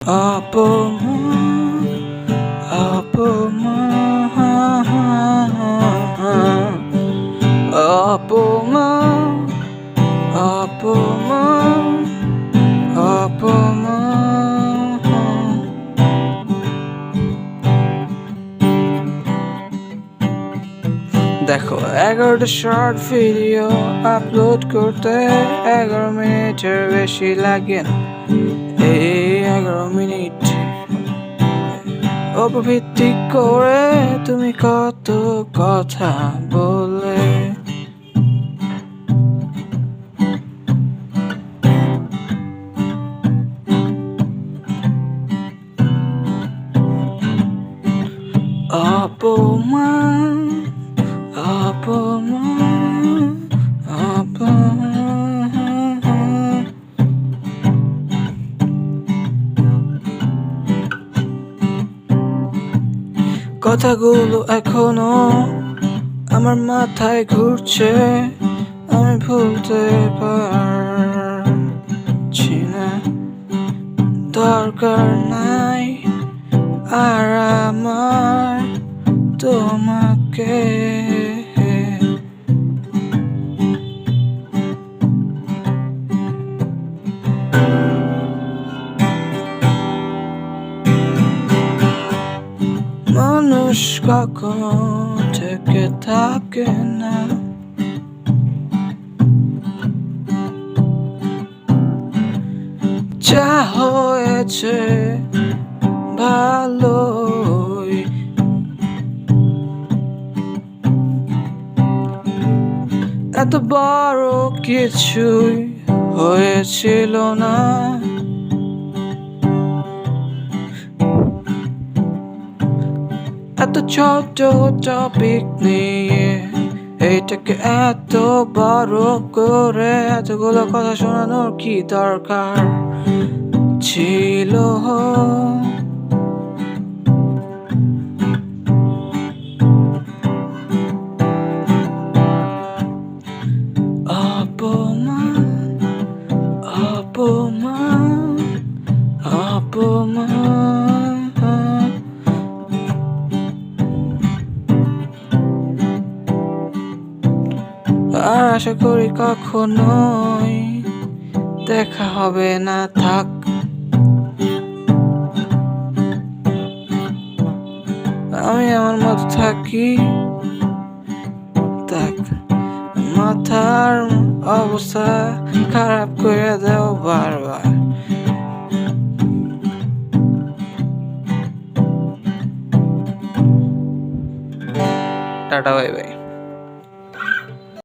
অপমান অপমান অপমান অপমান অপমান দেখো, এগারোটা শর্ট ভিডিও আপলোড করতে এগারো মিনিটের বেশি লাগে না। এগারো মিনিট। অপভিত্তিক করে তুমি কত কথা বলে? অপমান কথাগুলো এখনও আমার মাথায় ঘুরছে আমি ভুলতে পারছি না। দরকার নাই আর আমার তোমাকে। কখনো থেকে থাকে না। হয়েছে ভালোই। এত বড় কিছুই হয়েছিল না। এত ছোট টপিক নিয়ে এইটাকে এত বড় করে এতগুলো কথা শোনানোর কি দরকার? ছিল অপমান অপমান। আশা করি কখনোই দেখা হবে না, থাক। আমি আমার মতো থাকি, থাক। মাথার অবস্থা খারাপ করে দেও বারবার। Tata, bye bye.